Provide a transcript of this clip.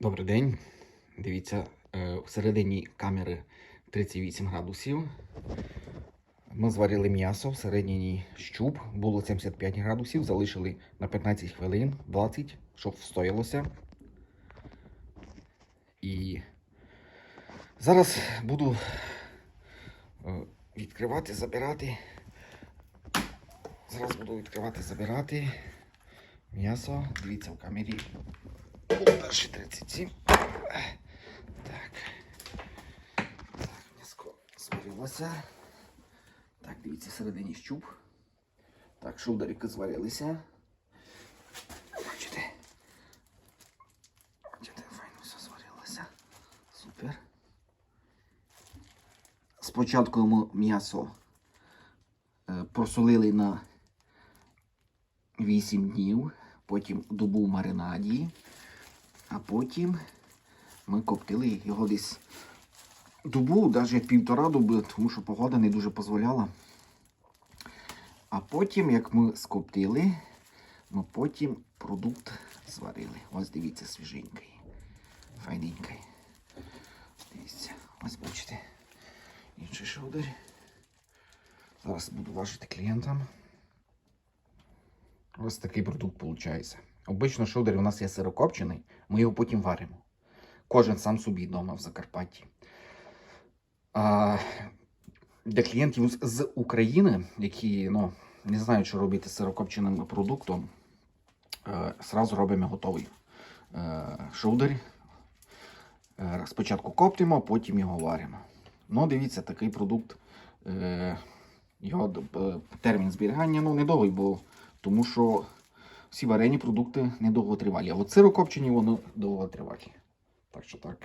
Добрий день. Дивіться, е, всередині камери 38 градусів. Ми зварили м'ясо, всередині щуп, було 75 градусів, залишили на 15 хвилин, 20, щоб встоялося. І зараз буду е, відкривати, забирати. Зараз буду відкривати, забирати м'ясо. Дивіться в камері. Перший 37. Так. Так, м'яско зварилося. Так, дивіться, всередині щуп. Так, шулдерики зварилися. Бачите? Бачите, файно все зварилося. Супер. Спочатку ми м'ясо е, просолили на 8 днів, потім добу в маринаді, а потім ми коптили його десь добу, навіть півтора доби, тому що погода не дуже дозволяла. А потім, як ми скоптили, ми потім продукт зварили. Ось дивіться, свіженький, файненький. Дивіться, ось бачите, інший шоудер. Зараз буду важити клієнтам. Ось такий продукт виходить. Обично шоудер у нас є сирокопчений, ми його потім варимо. Кожен сам собі вдома в Закарпатті. А для клієнтів з- України, які ну, не знають, що робити з сирокопченим продуктом, е, сразу робимо готовий е, шоудер. Е, Спочатку коптимо, потім його варимо. Ну, дивіться, такий продукт. Е, його е, термін зберігання ну, недовгий, бо тому що всі варені продукти недовго тривалі. А от сирокопчені воно довго тривалі. Так що так.